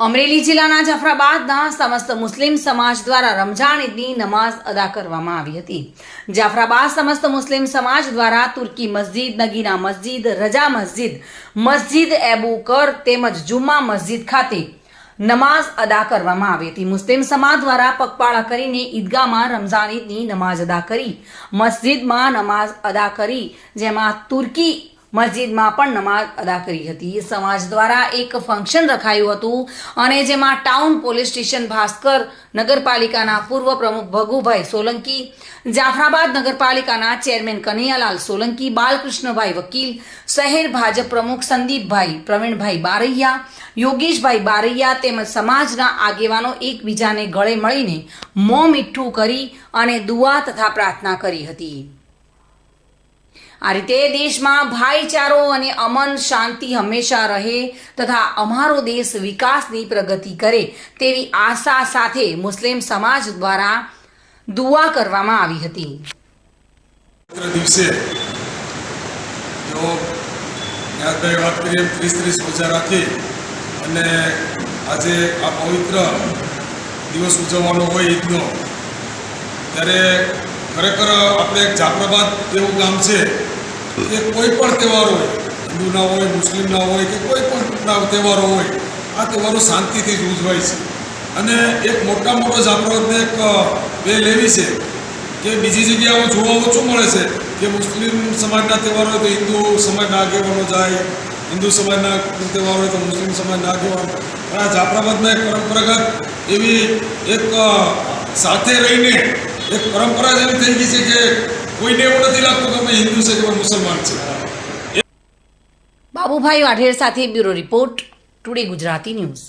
અમરેલી જિલ્લાના જાફરાબાદના સમસ્ત મુસ્લિમ સમાજ દ્વારા રમઝાન ઈદની નમાઝ અદા કરવામાં આવી હતી. જાફરાબાદ સમસ્ત મુસ્લિમ સમાજ દ્વારા તુર્કી મસ્જિદ, નગીના મસ્જિદ, રજા મસ્જિદ મસ્જિદ એબુ કર તેમજ જુમ્મા મસ્જિદ ખાતે નમાઝ અદા કરવામાં આવી હતી. મુસ્લિમ સમાજ દ્વારા પગપાળા કરીને ઈદગાહમાં રમઝાન ઈદની નમાઝ અદા કરી, મસ્જિદમાં નમાઝ અદા કરી, જેમાં તુર્કી મસ્જિદમાં પણ નમાઝ અદા કરી હતી. સમાજ દ્વારા એક ફંક્શન રખાયું હતું અને જેમાં ટાઉન પોલીસ સ્ટેશન ભાસ્કર નગરપાલિકાના પૂર્વ પ્રમુખ ભગુભાઈ સોલંકી, જાફરાબાદ નગરપાલિકાના ચેરમેન કનૈયાલાલ સોલંકી, બાલકૃષ્ણભાઈ વકીલ, શહેર ભાજપ પ્રમુખ સંદીપભાઈ પ્રવીણભાઈ બારૈયા, યોગેશભાઈ બારૈયા તેમજ સમાજના આગેવાનો એકબીજાને ગળે મળીને મોં મીઠું કરી અને દુઆ તથા પ્રાર્થના કરી હતી. આ રીતે દેશમાં ભાઈચારો અને અમન શાંતિ હંમેશા રહે તથા અમારો દેશ વિકાસની પ્રગતિ કરે તેવી આશા સાથે મુસ્લિમ સમાજ દ્વારા દુઆ કરવામાં આવી હતી. દિવસે અને આજે આ પવિત્ર દિવસ ઉજવવાનો હોય ઈદનો, ત્યારે ખરેખર આપણે એક જાફરાબાદ એવું ગામ છે કે કોઈ પણ તહેવાર હોય હિન્દુના હોય મુસ્લિમના હોય કે કોઈ પણ તહેવારો હોય, આ તહેવારો શાંતિથી જ ઉજવાય છે. અને એક મોટા મોટો જાફરાબાદને એક વેલ એવી છે કે બીજી જગ્યાઓ જોવા ઓછું મળે છે કે મુસ્લિમ સમાજના તહેવારો હોય તો હિન્દુ સમાજના આગેવાનો જાય, હિન્દુ સમાજના તહેવાર હોય તો મુસ્લિમ સમાજના આગેવાનો પણ આ જાફરાબાદમાં એક પરંપરાગત એવી એક સાથે રહીને એક પરંપરા જ એવી થઈ ગઈ છે કે કોઈને એવું નથી લાગતું કે અમે હિન્દુ છે કે મુસલમાન છે. બાબુભાઈ વાઢેર સાથે bureau report, today Gujarati news.